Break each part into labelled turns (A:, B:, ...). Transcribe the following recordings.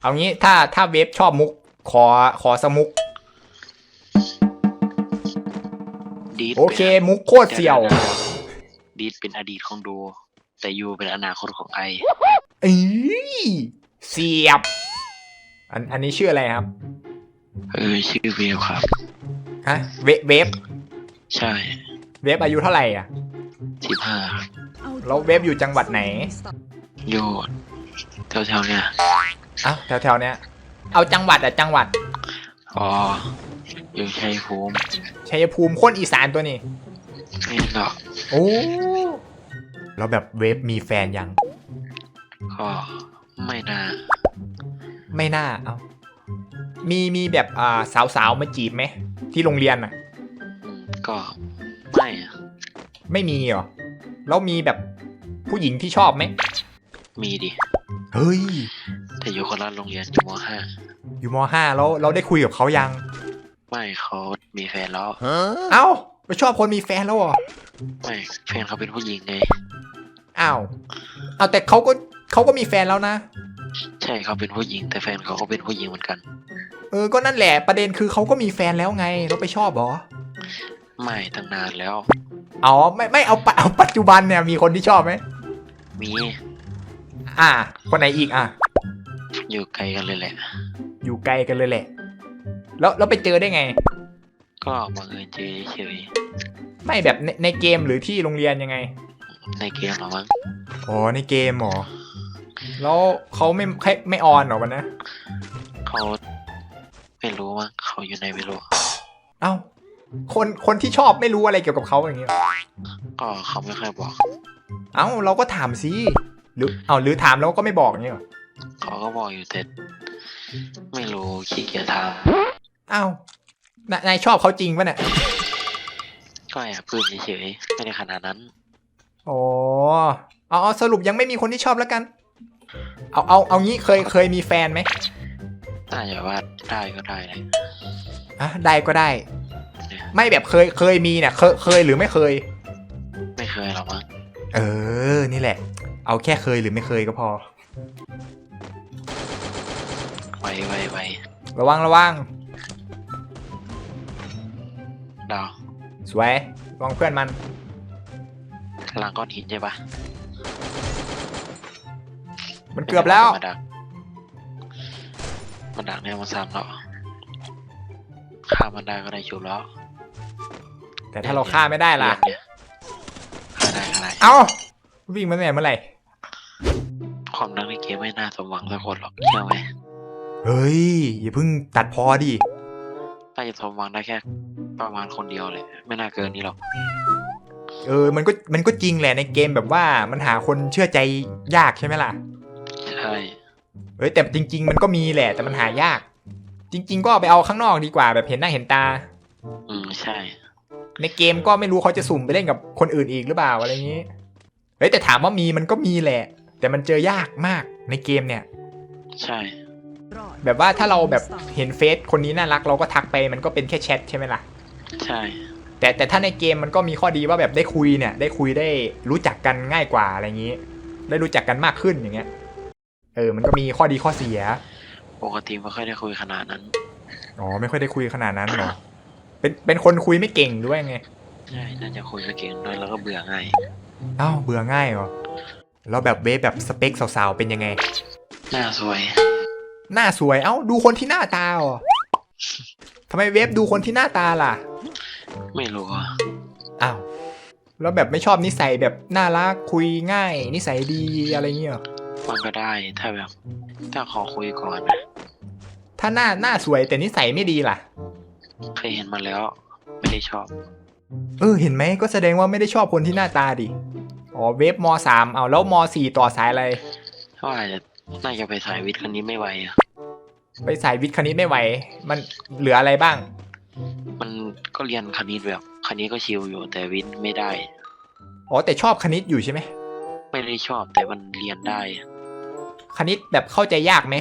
A: เอางี้ถ้าถ้าเวฟชอบมุก ขอขอสมุก
B: ดีด
A: โอเคมุกโคตรเสี่ยว
B: ดีดเป็นอดีตของดูแต่ยูเป็นอนาคตของไอ
A: เอ้ยเสียบ อันอันนี้ชื่ออะไรครับ
B: เออชื่อเวลครับ
A: ฮะเวเวฟ
B: ใช่
A: เวฟอายุเท่าไหร่อะ
B: สิบห้า
A: แล้วเวฟอยู่จังหวัดไหน
B: โยดแถวๆเนี่ย
A: อ้าวแถวแถวๆเนี้ยเอาจังหวัดอะจังหวัด
B: อ๋ออยู่ชัยภูมิ
A: ชัยภูมิคนอีสานตัวนี้
B: ไม่หรอก
A: โอ้แล้วแบบเวฟมีแฟนยัง
B: ก็ไม่น่า
A: ไม่น่าเอามีมีแบบอ่าสาวๆมาจีบไหม ที่โรงเรียนอะ
B: อืมก็ไม่อะ
A: ไม่มีเหรอ แล้วมีแบบผู้หญิงที่ชอบไหม
B: มีดิ
A: เฮ้ย
B: แต่อยู่คนละโรงเรียนอยู่มห้า
A: อยู่มห้าแล้วเราได้คุยกับเขายัง
B: ไม่เขามีแฟนแล้ว
A: เอ้าไปชอบคนมีแฟนแล้วเหรอ
B: ไม่แฟนเขาเป็นผู้หญิงไง
A: อ้าวเอาแต่เขาก็เขาก็มีแฟนแล้วนะ
B: ใช่เขาเป็นผู้หญิง แต่แฟนเขาก็เป็นผู้หญิงเหมือนกัน
A: เออก็นั่นแหละประเด็นคือเขาก็มีแฟนแล้วไงเราไปชอบเหรอ
B: ไม่ตั้งนานแล้ว
A: อ๋อไม่ไม่เอาปะเอาปัจจุบันเนี่ยมีคนที่ชอบไหม
B: มี
A: อ่าคนไหนอีกอะ
B: อยู่ไกลกันเลยแหละ
A: อยู่ไกลกันเลยแหละ แล้วแล้วไปเจอได้ไง
B: ก็บังเอิญเจอเฉย
A: ไม่แบบในในเกมหรือที่โรงเรียนยังไง
B: ๆในเกมเหรอมั้ง
A: อ๋อในเกมเหรอ แล้วเขาไม่ไม่ไม่ออนเหรอวันนะ
B: เขาไม่รู้มั้งเขาอยู่ในไม่รู้
A: เอ้า คนคนที่ชอบไม่รู้อะไรเกี่ยวกับเขาอย่างเงี้ย
B: ก็เขาไม่ค่อยบอก
A: เอ้าเราก็ถามสิหรือ เอาหรือถามแล้วก็ไม่บอกอย่างเงี้ยเหรอ
B: เขาก็บอกอยู่แต่ไม่รู้ขี้เกียจถาม
A: เอ้านายนายชอบเขาจริงปะเนี่ย
B: ก็แอบพูดเฉยๆไม่ได้ขนาดนั้น
A: อ๋อเอาเอาสรุปยังไม่มีคนที่ชอบแล้วกัน เอาเอาเอางี้เคยเคยมีแฟนไหม
B: น่าจะว่าได้ก็ได้เลย
A: อะได้ก็ได้ ไม่แบบเคยเคยมีเนี่ยเคยเคยหรือไม่เคย
B: ไม่เคยหรอกมั้ง
A: เออ นี่แหละ เอาแค่เคยหรือไม่เคยก็พอ
B: ไวไวไว
A: ระวังระวัง
B: ดาว
A: สวยระวังเพื่อนมัน
B: หลังก้อนหินใช่ปะ
A: มันเกือบแล้ว
B: มาดักมันดักเนี่ยมันซ้ำแล้วฆ่ามันได้ก็ได้ชุบแล้ว
A: แต่ถ้าเราฆ่าไม่ได้ล่ะ
B: เรียนเนี่ยฆ่าได้ฆ่าได้
A: เอ้าวิ่งมาเนี่ยเมื่อไหร่
B: ความรักในเกมไม่น่าสมหวังสักคนหรอกเชื่อไหม
A: เฮ้ย อย่าเพิ่งตัดพอดิ
B: น่าจะสมหวังได้แค่ประมาณคนเดียวเลยไม่น่าเกินนี้หรอก
A: เออ มันก็มันก็จริงแหละในเกมแบบว่ามันหาคนเชื่อใจยากใช่ไหมล่ะ
B: ใช่
A: เอ้ยแต่จริง ๆ มันก็มีแหละแต่มันหายาก จริง ๆ ก็เอาไปเอาข้างนอกดีกว่าแบบเห็นหน้าเห็นตา
B: อืมใช่
A: ในเกมก็ไม่รู้เขาจะสุ่มไปเล่นกับคนอื่นอีกหรือเปล่าอะไรอย่างนี้ เฮ้ยแต่ถามว่ามีมันก็มีแหละ แต่มันเจอยากมากในเกมเนี่ย
B: ใช่
A: แบบว่าถ้าเราแบบเห็นเฟซคนนี้น่ารักเราก็ทักไปมันก็เป็นแค่แชทใช่ไหมล่ะ
B: ใช่
A: แต่แต่ถ้าในเกมมันก็มีข้อดีว่าแบบได้คุยเนี่ย ได้คุยได้รู้จักกันง่ายกว่าอะไรอย่างนี้ ได้รู้จักกันมากขึ้นอย่างเงี้ย เออ มันก็มีข้อดีข้อเสีย
B: ปกติไม่ค่อยได้คุยขนาดนั้น
A: อ๋อ ไม่ค่อยได้คุยขนาดนั้นเหรอ เป็นเป็นคนคุยไม่เก่งด้วยไง
B: ใช่ น่าจะคุยไม่เก่งด้วยแล้วก็เบื่อง่าย
A: เอ้าเบื่อง่ายเหรอ แล้วแบบเวฟแบบสเปคสาวๆเป็นยังไง
B: หน้าสวย
A: หน้าสวยเอ้าดูคนที่หน้าตาเหรอทำไมเวฟดูคนที่หน้าตาล่ะ
B: ไม่รู้อะ
A: อ้าว แล้วแบบไม่ชอบนิสัยแบบน่ารักคุยง่าย นิสัยดีอะไรเงี้ยเหรอ
B: มันก็ได้ถ้าแบบ ถ้าขอคุยก่อนนะ
A: ถ้าหน้าหน้าสวยแต่นิสัยไม่ดีล่ะ
B: เคยเห็นมาแล้ว ไม่ได้ชอบ
A: เออเห็นไหมก็แสดงว่าไม่ได้ชอบคนที่หน้าตาดิ อ๋อเวฟมสามเอาแล้วมสี่ต่อสายอะไร
B: เพราะอาจจะ น่าจะไปสายวิทย์คันนี้ไม่ไหวอะ
A: ไปสายวิทย์คณิตไม่ไหว มันเหลืออะไรบ้าง
B: มันก็เรียนคณิตแบบคณิตก็ชิลอยู่แต่วิทย์ไม่ได้
A: อ๋อ แต่ชอบคณิตอยู่ใช่ไหม
B: ไม่ได้ชอบแต่มันเรียนได้
A: คณิตแบบเข้าใจยากไหม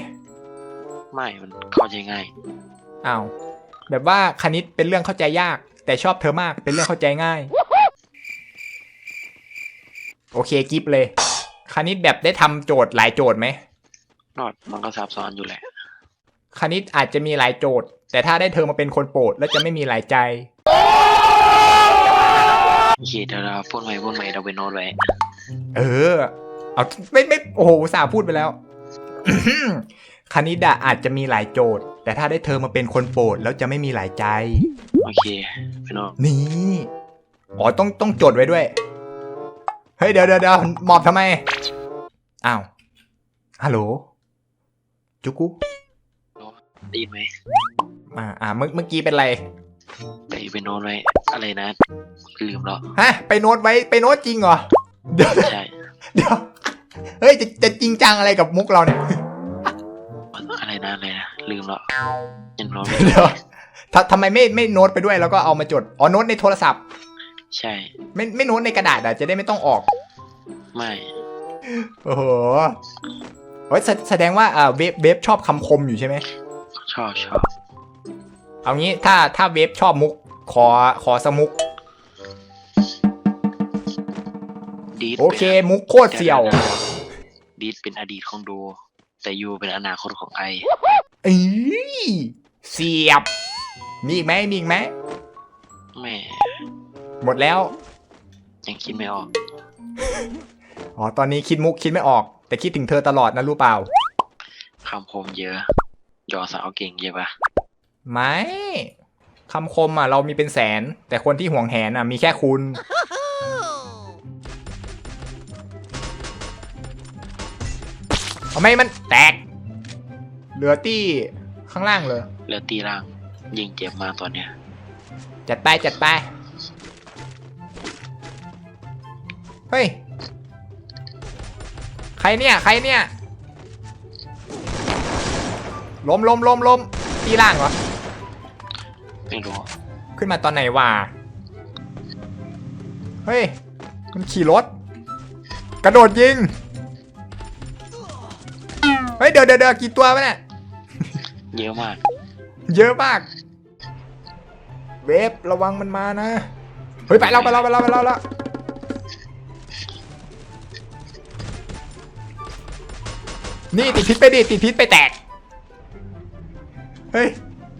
B: ไม่มันเข้าใจง่าย
A: อ้าวแบบว่าคณิตเป็นเรื่องเข้าใจยาก แต่ชอบเธอมากเป็นเรื่องเข้าใจง่าย โอเคกิฟเลย คณิตแบบได้ทำโจทย์หลายโจทย์ไหม
B: นอดมันก็ซับซ้อนอยู่แหละ
A: คณิตอาจจะมีหลายโจทย์ แต่ถ้าได้เธอมาเป็นคนโปรดแล้วจะไม่มีหลายใจ
B: โอเคเดี๋ยวเราพูดใหม่พูดใหม่เราไปโน้ตไว้
A: เออ เอาไม่ไม่โอ้โหอุตสาห์พูดไปแล้ว คณิตอะอาจจะมีหลายโจทย์ แต่ถ้าได้เธอมาเป็นคนโปรดแล้วจะไม่มีหลายใจ
B: โอเคไปโน้ต
A: นี่ อ๋อ ต้อง ต้องจดไว้ด้วย เฮ้ย เดี๋ยวเดี๋ยวเดี๋ยวหมอบทำไม อ้าว ฮัลโหล จุกุ
B: ได้ยินไหม
A: อ่าอ่าเมื่อเมื่อกี้เป็นไร
B: ไปไปโน้ตไว้ อะไรนะ ลืมแล้ว
A: ฮะ ไปโน้ตไว้ ไปโน้ตจริงเหรอ เดี๋ยว
B: ใช่
A: เดี๋ยว เฮ้ย จะจะจริงจังอะไรกับมุกเราเนี่ย
B: อะไรนะอะไรนะ ลืมแล้วยังโน้ตไม่
A: เดี๋ยวทำทำไมไม่ไม่โน้ตไปด้วยแล้วก็เอามาจด อ๋อ โน้ตในโทรศัพท์
B: ใช่
A: ไม่ไม่โน้ตในกระดาษอะจะได้ไม่ต้องออก
B: ไม่
A: โอ้โห เฮ้ยแสแสดงว่าอ่าเวฟเวฟชอบคำคมอยู่ใช่ไหม
B: ชอบชอบ
A: เอางี้ถ้าถ้าเวฟชอบมุกขอขอสกมุก
B: ดีด
A: โอเค มุกโคตรเสี่ยว
B: ดีดเป็นอดีตของดูแต่ยูเป็นอนาคตของไอ
A: เอ้ยเสียบ มีอีกไหมมีอีกไหม
B: แม่
A: หมดแล้ว
B: ยังคิดไม่ออก
A: อ๋อ ตอนนี้คิดมุกคิดไม่ออก แต่คิดถึงเธอตลอดนะรู้เปล่า
B: คำคมเยอะยอสาวเก่งเยอะปะ
A: ไม่คำคมอะเรามีเป็นแสน แต่คนที่ห่วงแหนอะมีแค่คุณ เอาไม่มันแตก เหลือตี้ข้างล่างเลย
B: แล้วตีร่างยิงเจ็บมากตอนเนี้ย
A: จัดไปจัดไป เฮ้ยใค รเนี่ย ใครเนี่ยล้มล้มล้มล้มตีล่างเหรอ
B: ไม่รู้
A: ขึ้นมาตอนไหนวะ เฮ้ย มันขี่รถ กระโดดยิง เฮ้ย เดี๋ยวเดี๋ยวเดี๋ยวกี่ตัววะเนี่ย
B: เยอะมาก
A: เยอะมาก เวฟระวังมันมานะ เฮ้ย ไปแล้วไปแล้วไปแล้วไปแล้วไปแล้ว นี่ติดพิษไปดิติดพิษไปแตก เฮ้ย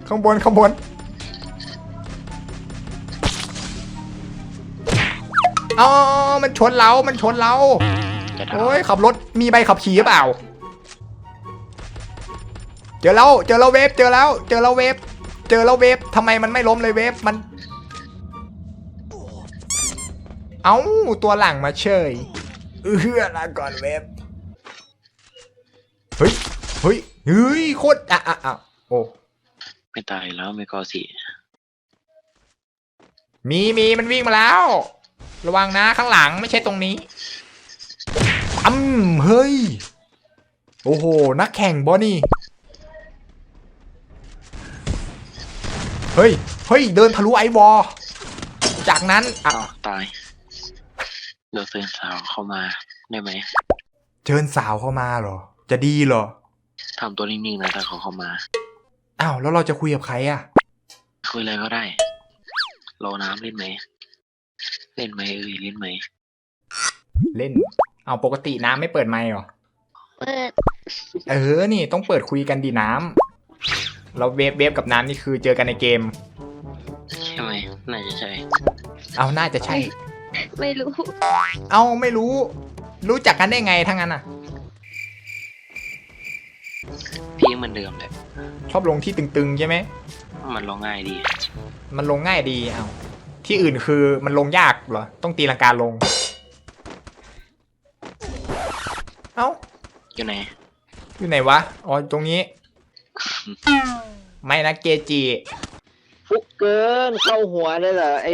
A: ข้างบน ข้างบน อ๋อ มันชนเรา มันชนเรา
B: จะท
A: โอ้ย ขับรถ มีใบขับขี่หรือเปล่า เจอแล้ว เจอแล้วเวฟ เจอแล้ว เจอแล้วเวฟ เจอแล้วเวฟทำไมมันไม่ล้มเลยเวฟ มัน เอ้า ตัวหลังมาเชยเออลาก่อนเวฟ เฮ้ย เฮ้ย เฮ้ย โคตร อะอะอะโอ้ำ
B: ไม่ตายแล้วไม่กอสิ
A: มีมีมันวิ่งมาแล้ว ระวังนะข้างหลังไม่ใช่ตรงนี้ปั๊มเฮ้ย โอ้โห นักแข่งบอนี่ เฮ้ย เฮ้ย เดินทะลุไอวอลจากนั้นอะ
B: อ้าวตายเดี๋ยวเตือนสาวเข้ามาได้ไหม
A: เชิญสาวเข้ามาเหรอ จะดีเหรอ
B: ทำตัวนิ่งๆนะถ้าเขาเข้ามา
A: อ้าวแล้วเราจะคุยกับใครอะ
B: คุยอะไรก็ได้ รอน้ำเล่นไหม เล่นไหมเอ้ยเล่นไหม
A: เล่น เอาปกติน้ำไม่เปิดไมค์เหรอ
C: เปิด
A: เออ นี่ต้องเปิดคุยกันดีน้ำเราเวฟเวฟกับน้ำนี่คือเจอกันในเกม
B: ใช่ไหมน่าจะใช่
A: เอาน่าจะใช่
C: ไม่รู้
A: เอาไม่รู้ รู้จักกันได้ไงทั้งนั้นอะ
B: พี่เหมือนเดิมแหละ
A: ชอบลงที่ตึงๆใช่ไหม
B: มันลงง่ายดี
A: มันลงง่ายดีเอาที่อื่นคือมันลงยากเหรอ ต้องตีลังกาลง เอ้า
B: อยู่ไหน
A: อยู่ไหนวะ อ๋อ ตรงนี้ ไม่นะเกจิ
D: ฟุกเกินเข้าหัวเลยเหรอไอ้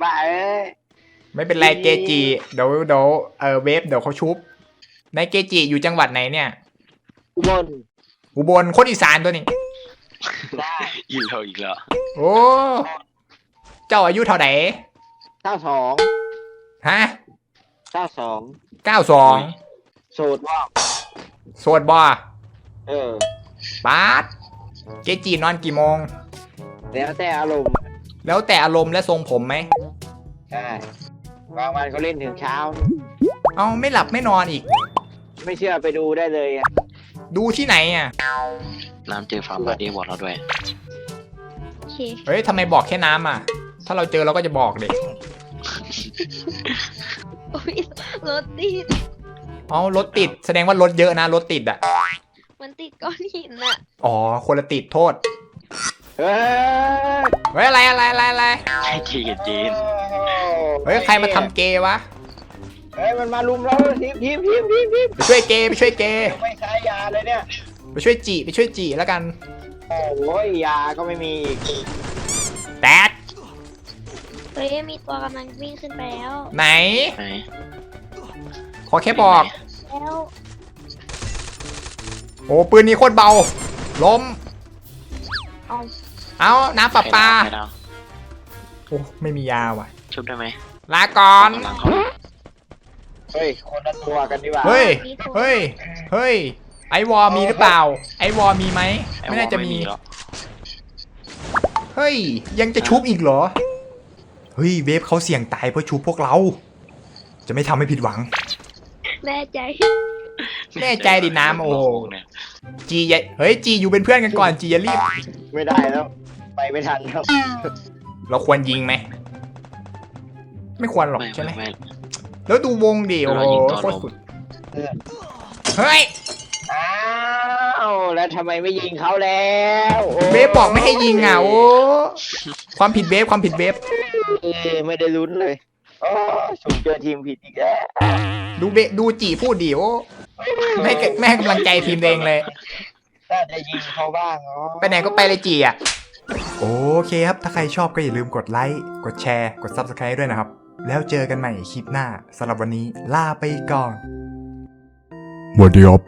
D: บ้าเอ้ย
A: ไม่เป็นไรเกจิเดี๋ยวเดี๋ยวเออเวฟเดี๋ยวเขาชุบนายเกจิอยู่จังหวัดไหนเนี่ย
D: อุบล
A: อุบลคนอีสานตัวนี้
D: ได้
B: อีกแล้วอีกแล้ว
A: โอ้ เจ้าอายุเท่าไหร่
D: เก้าสอง
A: ฮะ
D: เก้าสอง
A: เก้าสอง
D: โสดว่า
A: โสดบ่
D: เออ
A: ปาดเกจินอนกี่โมง
D: แล้วแต่อารมณ์
A: แล้วแต่อารมณ์และทรงผมไหม
D: ใช่บางวันเขาเล่นถึงเช้า
A: เอาไม่หลับไม่นอนอีก
D: ไม่เชื่อไปดูได้เลยอะ
A: ดูที่ไหนอะ
B: น้ำเจอฟาร์มบอดี้บอดเราด้วย
C: โอเค
A: เฮ้ยทำไมบอกแค่น้ำอะ ถ้าเราเจอเราก็จะบอกเด็ก
C: โอ้ยรถติด
A: อ๋อรถติด แสดงว่ารถเยอะนะรถติดอะ
C: มันติดก้อนหินอะ
A: อ๋อคนละติดโทษ
D: เฮ้ย
A: เฮ้ยอะไรอะไรอะไรอะไร
B: ให้จีกับจีน
A: เฮ้ยใครมาทำเกย์วะ
D: เฮ้ยมันมาลุมเราทีมทีมทีมทีมทีม
A: ไปช่วยเกย์ไปช่วยเกย์
D: ยังไม่ใช้ยาเลยเนี่ย
A: ไปช่วยจีไปช่วยจีแล้วกัน
D: โอ้ยยาก็ไม่มีอีก
A: แตก
C: เฮ้ยมีตัวกำลังวิ่งขึ้นไปแล้ว
A: ไหน
B: ไหน
A: ขอแค่บอก
C: แล้ว
A: โอ้ปืนนี้โคตรเบา ล้ม
C: เอา
A: เอาน้ำประปา
B: ใครดาว
A: โอ้ไม่มียาว่ะ
B: ชุบได้ไหม
A: ลาก่อน
B: กำลังเขา
D: เฮ้ยคนละตัวกันดีกว่า
A: เฮ้ย เฮ้ย เฮ้ย ไอวอลมีหรือเปล่า ไอวอลมีไหม
B: ไอ้
A: ไม่น่าจะ
B: วอล
A: มี
B: หรอก
A: เฮ้ย ยังจะชุบอีกเหรอ เฮ้ย เวฟเขาเสี่ยงตายเพื่อชุบพวกเรา จะไม่ทำให้ผิดหวัง
C: แน่ใจ
A: แน่ใจดิน้ำโอ้
B: เนี่ย
A: จีอย่าเฮ้ย จีอยู่เป็นเพื่อนกันก่อน จีอย่ารีบ
D: ไม่ได้แล้ว ไปไม่ทันครับ
A: เราควรยิงไหม ไม่ควรหรอก
B: ไม่
A: ใช่ไหม
B: ไม่
A: แล้วดูวงดิโอ้
B: เรา
A: โห
B: ยิงตัว
A: โคตร
B: ลม
A: สุดเฮ้ย
D: อ้าวแล้วทำไมไม่ยิงเขาแล้วโเว
A: ฟบอกไม่ให้ยิงอะโอ้ความผิดเวฟความผิดเวฟ
D: เอ้ยไม่ได้ลุ้นเลยโอ้สุ่มเจอทีมผิดอีกแล้ว
A: ดูเบดูจีพูดดิโอ้ไม่ให้ไม่ให้กำลังใจทีมตัวเองเลย
D: ถ้าจะยิงเขาบ้างอ๋อ
A: ไปไหนก็ไปเลยจีอะโอเคครับ ถ้าใครชอบก็อย่าลืมกดไลค์ กดแชร์ กด Subscribe ด้วยนะครับ แล้วเจอกันใหม่คลิปหน้าสำหรับวันนี้ลาไปก่อนสวัสดีครับ